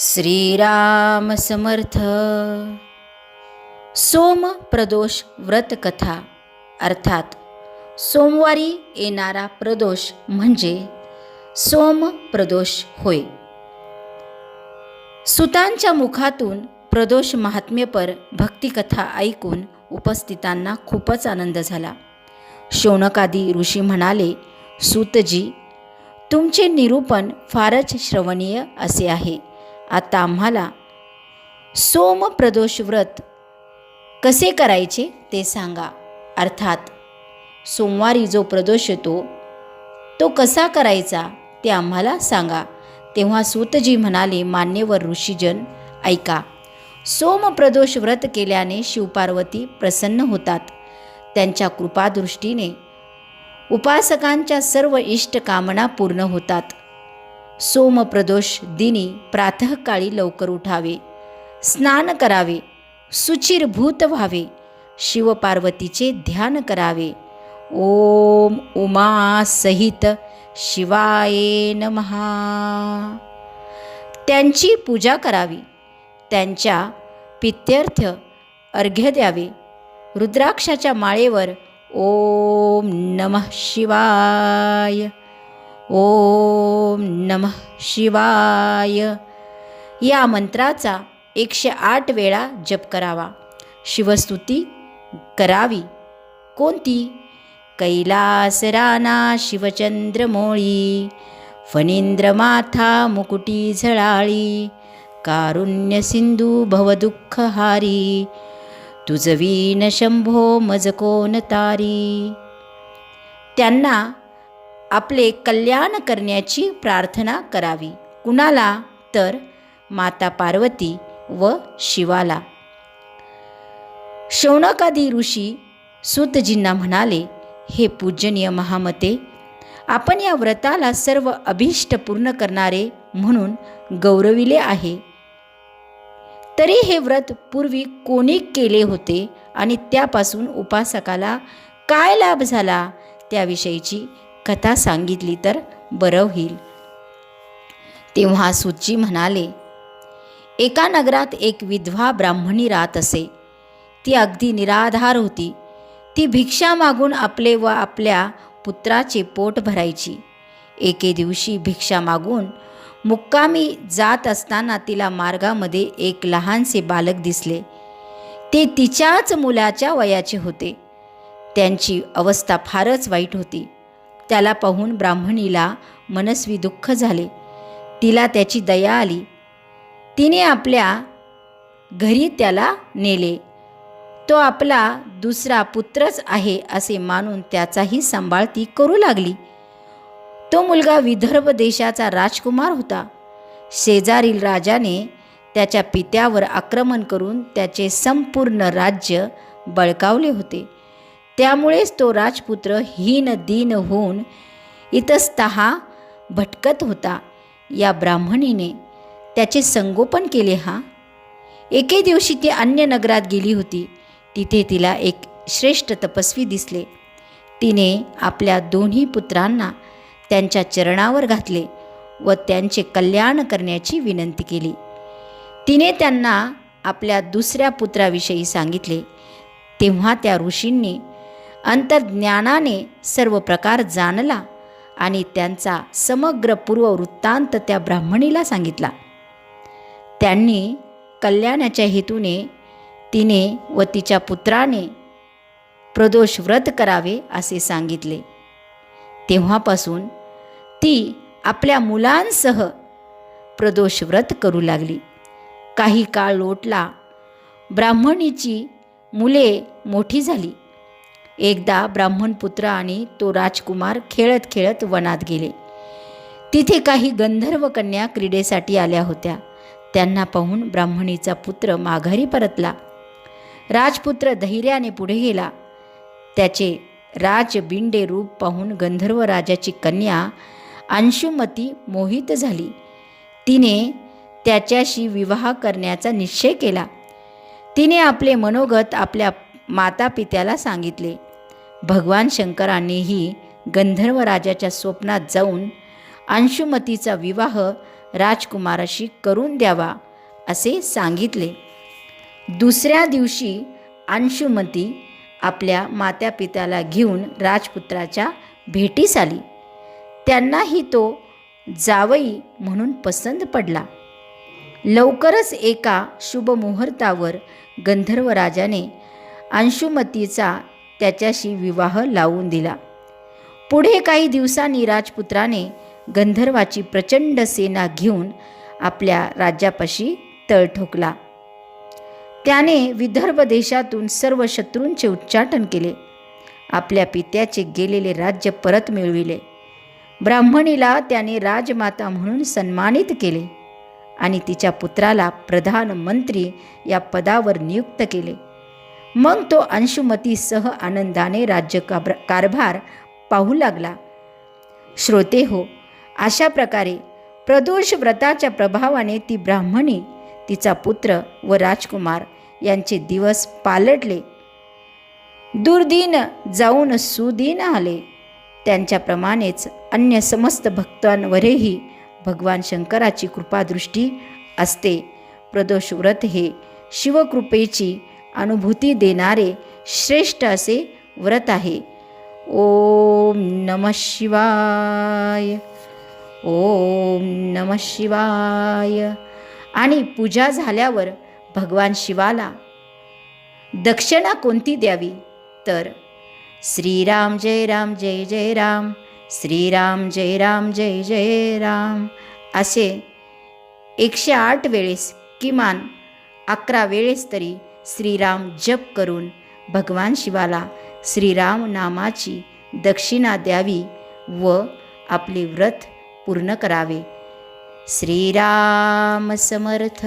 श्रीराम समर्थ। सोम प्रदोष व्रत कथा अर्थात सोमवारी येणारा प्रदोष म्हणजे सोम प्रदोष होय. सुतांच्या मुखातून प्रदोष महात्म्यपर भक्तिकथा ऐकून उपस्थितांना खूपच आनंद झाला. शौनकादी ऋषी म्हणाले सूतजी तुमचे निरूपण फारच श्रवणीय असे आहे. आता आम्हाला सोम प्रदोष व्रत कसे करायचे ते सांगा. अर्थात सोमवारी जो प्रदोष येतो तो कसा करायचा ते आम्हाला सांगा. तेव्हा सूतजी म्हणाले मान्यवर ऋषीजन ऐका. सोम प्रदोष व्रत केल्याने शिवपार्वती प्रसन्न होतात. त्यांच्या कृपादृष्टीने उपासकांच्या सर्व इष्ट कामना पूर्ण होतात. सोमप्रदोष दिनी प्रातःकाळी लवकर उठावे. स्नान करावे. सुचिरभूत व्हावे. शिवपार्वतीचे ध्यान करावे. ओम उमा सहित शिवाय नमहा त्यांची पूजा करावी. त्यांच्या पित्यर्थ अर्घ्य द्यावे. रुद्राक्षाच्या माळेवर ओम नमः शिवाय. ओम नमः शिवाय. या मंत्राचा एकशे आठ वेळा जप करावा. शिवस्तुती करावी. कोणती? कैलास राणा शिवचंद्रमोळी फणींद्रमाथा मुकुटी झळाळी कारुण्य सिंधू भवदुःखहारी तुझवीन शंभो मज कोण तारी. त्यांना आपले कल्याण करण्याची प्रार्थना करावी. कुणाला? तर माता पार्वती व शिवाला. शौनकादी ऋषी सूतजींना म्हणाले हे पूजनीय महामते आपण या व्रताला सर्व अभिष्ट पूर्ण करणारे म्हणून गौरविले आहे. तरी हे व्रत पूर्वी कोणी केले होते आणि त्यापासून उपासकाला काय लाभ झाला? त्याविषयीची कथा सांगितली तर बरं होईल. तेव्हा सुची म्हणाले एका नगरात एक विधवा ब्राह्मणी राहत असे. ती अगदी निराधार होती. ती भिक्षा मागून आपले व आपल्या पुत्राचे पोट भरायची. एके दिवशी भिक्षा मागून मुक्कामी जात असताना तिला मार्गामध्ये एक लहानसे बालक दिसले. ते तिच्याच मुलाच्या वयाचे होते. त्यांची अवस्था फारच वाईट होती. त्याला पाहून ब्राह्मणीला मनस्वी दुःख झाले. तिला त्याची दया आली. तिने आपल्या घरी त्याला नेले. तो आपला दुसरा पुत्रच आहे असे मानून त्याचाही सांभाळ ती करू लागली. तो मुलगा विदर्भ देशाचा राजकुमार होता. शेजारील राजाने त्याच्या पित्यावर आक्रमण करून त्याचे संपूर्ण राज्य बळकावले होते. त्यामुळेच तो राजपुत्र हीन दीन होऊन इतस्त भटकत होता. या ब्राह्मणीने त्याचे संगोपन केले हा. एके दिवशी ती अन्य नगरात गेली होती. तिथे तिला एक श्रेष्ठ तपस्वी दिसले. तिने आपल्या दोन्ही पुत्रांना त्यांच्या चरणावर घातले व त्यांचे कल्याण करण्याची विनंती केली. तिने त्यांना आपल्या दुसऱ्या पुत्राविषयी सांगितले. तेव्हा त्या ऋषींनी अंतर्ज्ञानाने सर्व प्रकार जाणला आणि त्यांचा समग्र पूर्व वृत्तांत त्या ब्राह्मणीला सांगितला. त्यांनी कल्याणाच्या हेतूने तिने व तिच्या पुत्राने प्रदोष व्रत करावे असे सांगितले. तेव्हापासून ती आपल्या मुलांसह प्रदोष व्रत करू लागली. काही काळ लोटला. ब्राह्मणीची मुले मोठी झाली. एकदा ब्राह्मणपुत्र आणि तो राजकुमार खेळत खेळत वनात गेले. तिथे काही गंधर्व कन्या क्रीडेसाठी आल्या होत्या. त्यांना पाहून ब्राह्मणीचा पुत्र माघारी परतला. राजपुत्र धैर्याने पुढे गेला. त्याचे राजबिंडे रूप पाहून गंधर्व राजाची कन्या अंशुमती मोहित झाली. तिने त्याच्याशी विवाह करण्याचा निश्चय केला. तिने आपले मनोगत आपल्या मातापित्याला सांगितले. भगवान शंकरांनीही गंधर्व राजाच्या स्वप्नात जाऊन अंशुमतीचा विवाह राजकुमाराशी करून द्यावा असे सांगितले. दुसऱ्या दिवशी अंशुमती आपल्या मात्यापित्याला घेऊन राजपुत्राच्या भेटीस आली. त्यांनाही तो जावई म्हणून पसंत पडला. लवकरच एका शुभमुहूर्तावर गंधर्व राजाने अंशुमतीचा त्याच्याशी विवाह लावून दिला. पुढे काही दिवसांनी राजपुत्राने गंधर्वाची प्रचंड सेना घेऊन आपल्या राज्यापाशी तळ ठोकला. त्याने विदर्भ देशातून सर्व शत्रूंचे उच्चाटन केले. आपल्या पित्याचे गेलेले राज्य परत मिळविले. ब्राह्मणीला त्याने राजमाता म्हणून सन्मानित केले आणि तिच्या पुत्राला प्रधानमंत्री या पदावर नियुक्त केले. मग तो अंशुमतीसह आनंदाने राज्य कारभार पाहू लागला. श्रोते हो अशा प्रकारे प्रदोष व्रताच्या प्रभावाने ती ब्राह्मणी तिचा पुत्र व राजकुमार यांचे दिवस पालटले. दुर्दिन जाऊन सुदिन आले. त्यांच्याप्रमाणेच अन्य समस्त भक्तांवरही भगवान शंकराची कृपादृष्टी असते. प्रदोष व्रत हे शिवकृपेची अनुभूती देणारे श्रेष्ठ असे व्रत आहे. ओम नम शिवाय. ओम नम शिवाय. आणि पूजा झाल्यावर भगवान शिवाला दक्षिणा कोणती द्यावी? तर श्रीराम जय राम जय जय राम श्रीराम जय राम जय जय राम असे एकशे आठ वेळेस किमान अकरा वेळेस तरी श्रीराम जप करून भगवान शिवाला श्रीराम नामाची दक्षिणा द्यावी व आपले व्रत पूर्ण करावे. श्रीराम समर्थ.